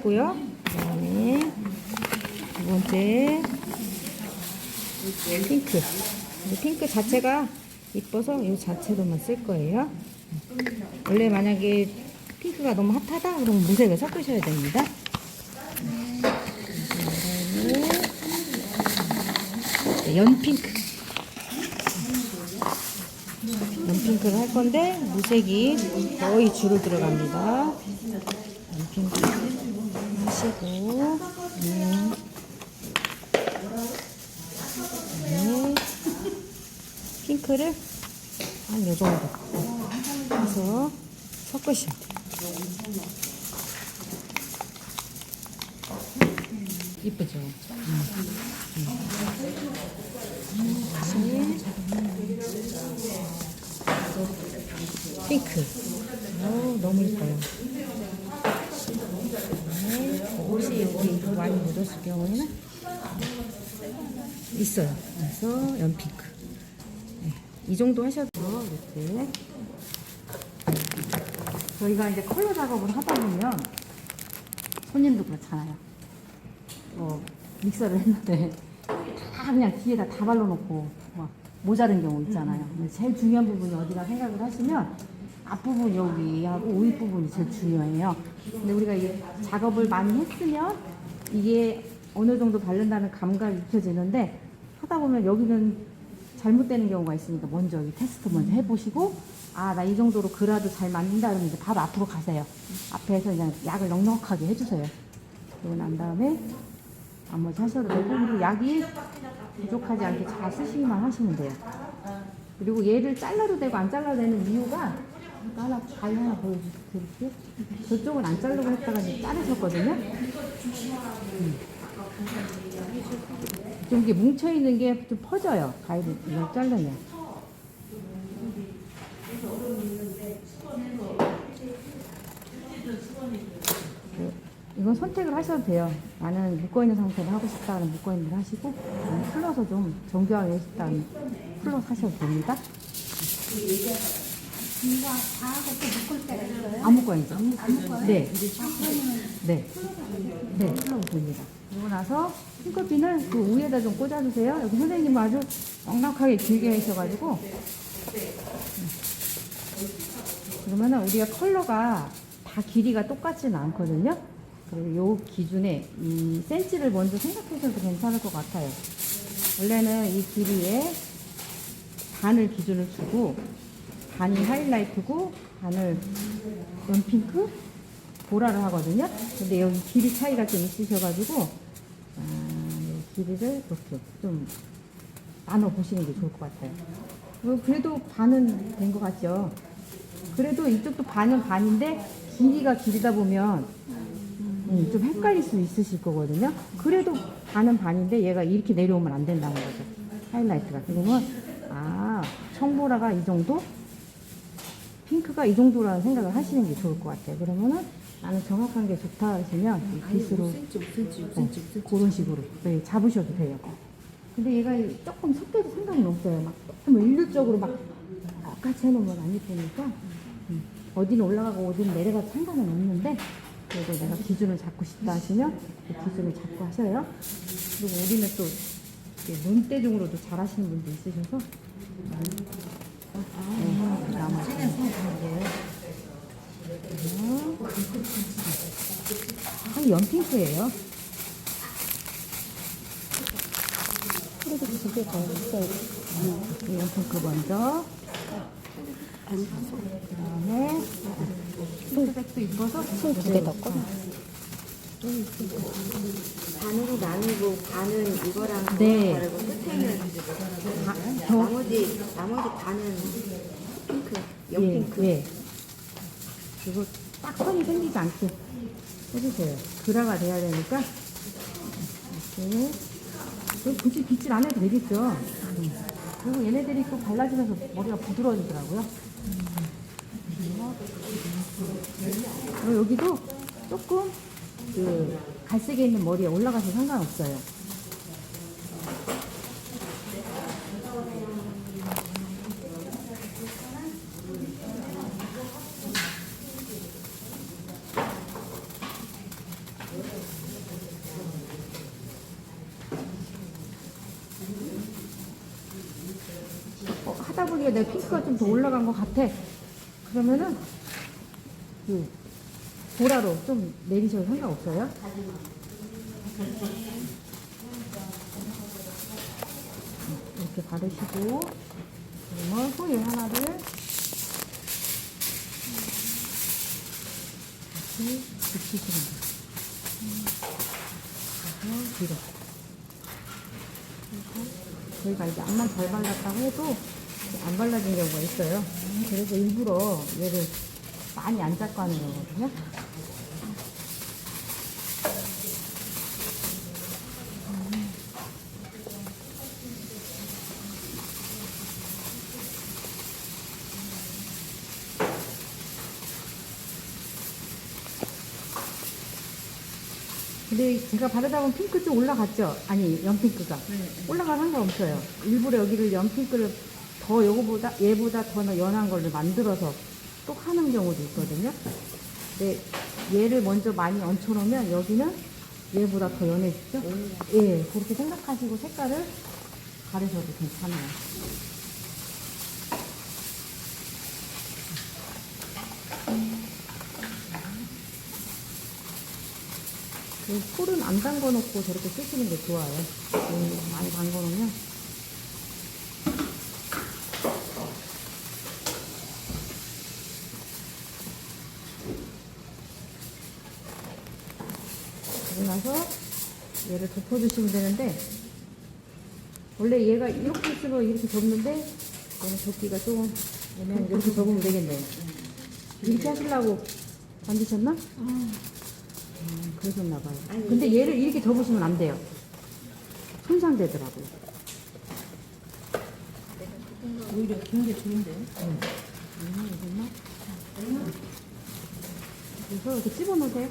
했고요. 그 다음에 두 번째 핑크. 이 핑크 자체가 이뻐서 이 자체로만 쓸 거예요. 원래 만약에 핑크가 너무 핫하다 그러면 무색을 섞으셔야 됩니다. 그다음에 연핑크. 연핑크를 할 건데 무색이 거의 주로 들어갑니다. 연핑크 하시고 음. 네. 핑크를 한 요 정도 해서 섞으시면 돼요. 이쁘죠? 음. 음. 다시 핑크. 어, 너무 이뻐요. 네, 혹시 여기 많이 묻었을 경우에는 있어요. 그래서 연핑크. 네, 이 정도 하셔도 이렇게. 저희가 이제 컬러 작업을 하다 보면 손님도 그렇잖아요. 뭐 믹서를 했는데 다 그냥 뒤에다 다 발라놓고 막 모자른 경우 있잖아요. 제일 중요한 부분이 어디가 생각을 하시면 앞부분 여기 하고 윗 부분이 제일 중요해요. 근데 우리가 이게 작업을 많이 했으면 이게 어느 정도 바른다는 감각이 익혀지는데 하다 보면 여기는 잘못되는 경우가 있으니까 먼저 이 테스트 먼저 해보시고 아 나 이 정도로 그라도 잘 맞는다 그러면 이제 바로 앞으로 가세요. 앞에서 그냥 약을 넉넉하게 해주세요. 그러고 난 다음에 나머지 하셔도 되고 그리고 약이 부족하지 않게 잘 쓰시기만 하시면 돼요. 그리고 얘를 잘라도 되고 안 잘라도 되는 이유가 이거 하나 가위 하나 보여드릴게요. 저쪽은 안 자르고 했다가 이제 자르셨거든요. 음. 좀 이게 뭉쳐 있는 게 좀 퍼져요. 가위를 이걸 자르면. 그, 이건 선택을 하셔도 돼요. 나는 묶어 있는 상태로 하고 싶다는 묶어 있는 걸 하시고 풀러서 좀 정교하게 싶다는 풀러서 하셔도 됩니다. 이거 다 하고 또 묶을 때가 있어요? 안 묶어야죠. 안 묶어요? 네. 그러면 네. 네, 풀러도 됩니다. 그러고 나서 핑크핀을 그 위에다 좀 꽂아주세요. 여기 선생님 아주 넉넉하게 길게 하셔가지고. 그러면은 우리가 컬러가 다 길이가 똑같지는 않거든요. 그리고 요 기준에 이 센치를 먼저 생각하셔도 괜찮을 것 같아요. 원래는 이 길이에 반을 기준을 주고 반이 하이라이트고 반을 연핑크 보라를 하거든요. 근데 여기 길이 차이가 좀 있으셔가지고 아, 이 길이를 이렇게 좀 나눠 보시는 게 좋을 것 같아요. 어, 그래도 반은 된 것 같죠. 그래도 이쪽도 반은 반인데 길이가 길다 보면 음, 좀 헷갈릴 수 있으실 거거든요. 그래도 반은 반인데 얘가 이렇게 내려오면 안 된다는 거죠. 하이라이트가. 그러면 아 청보라가 이 정도, 핑크가 이 정도라는 생각을 하시는 게 좋을 것 같아요. 그러면은 나는 정확한 게 좋다 하시면 이 빗으로 5cm, 5cm, 5cm, 어, 5cm. 그런 식으로 네, 잡으셔도 돼요. 근데 얘가 조금 섞여도 상관은 없어요. 막 너무 일률적으로 막 똑같이 해놓으면 안 예쁘니까 음, 어디는 올라가고 어디는 내려가도 상관은 없는데 그래도 내가 기준을 잡고 싶다 하시면 그 기준을 잡고 하셔요. 그리고 우리는 또 눈대중으로도 잘 하시는 분도 있으셔서 네, 나머지 한 연핑크예요. 그래도 두개 더 있어요. 이 연핑크 먼저. 그 다음에 핑크색도 이뻐서 두개 넣고. 반으로 나누고 반은 이거랑 네. 다르고 끝에는 다, 더, 나머지 나머지 반은 핑크 연핑크 예, 예. 그리고 딱 선이 생기지 않게 해주세요. 그라가 돼야 되니까. 이렇게. 그럼 굳이 빗질 안 해도 되겠죠. 음. 그리고 얘네들이 또 발라지면서 머리가 부드러워지더라고요. 그리고 여기도 조금 그 갈색에 있는 머리에 올라가서 상관없어요. 어, 하다 보니까 내 핑크가 좀 더 올라간 것 같아. 그러면은 그 보라로 좀 내리셔도 상관없어요. 이렇게 바르시고 그러면 호일 하나를 이렇게 거예요. 그래서 뒤로. 저희가 이제 앞만 잘 발랐다고 해도 안 발라진 경우가 있어요. 그래서 일부러 얘를 많이 안 닦고 하는 거거든요. 근데 제가 바르다 보면 핑크 좀 올라갔죠? 아니, 연핑크가. 올라가 상관없어요. 일부러 여기를 연핑크를 더 요거보다, 얘보다 더 연한 걸로 만들어서 또 하는 경우도 있거든요. 근데 얘를 먼저 많이 얹혀놓으면 여기는 얘보다 더 연해지죠? 예, 그렇게 생각하시고 색깔을 가르셔도 괜찮아요. 그 풀은 안 담궈 놓고 저렇게 쓰시는 게 좋아요. 음, 많이 담궈 놓으면. 나서 얘를 덮어주시면 되는데, 원래 얘가 이렇게 있으면 이렇게 접는데, 얘는 접기가 조금, 얘는 이렇게 접으면 되겠네요. 이렇게 하시려고 만드셨나? 음, 그러셨나 봐요. 근데 얘를 이렇게 접으시면 안 돼요. 손상되더라고요. 오히려 긴 게 좋은데. 음, 이거나? 그래서 이렇게 집어넣으세요.